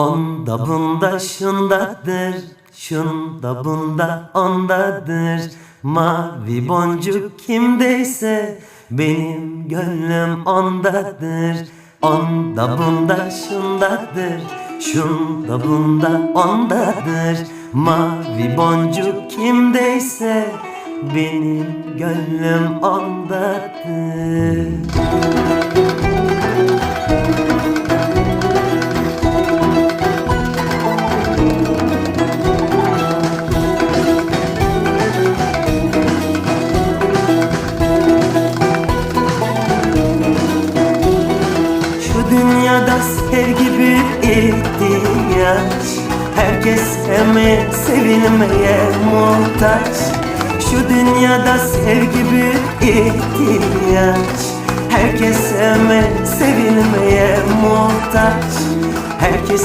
Onda bunda şundadır, şunda bunda ondadır. Mavi boncuk kimdeyse benim gönlüm ondadır. Onda bunda şundadır, şunda bunda ondadır. Mavi boncuk kimdeyse benim gönlüm ondadır. Dünyada sevgi büyük ihtiyaç. Herkes sevmeye, sevilmeye muhtaç. Şu dünyada sevgi büyük ihtiyaç. Herkes sevmeye, sevilmeye muhtaç. Herkes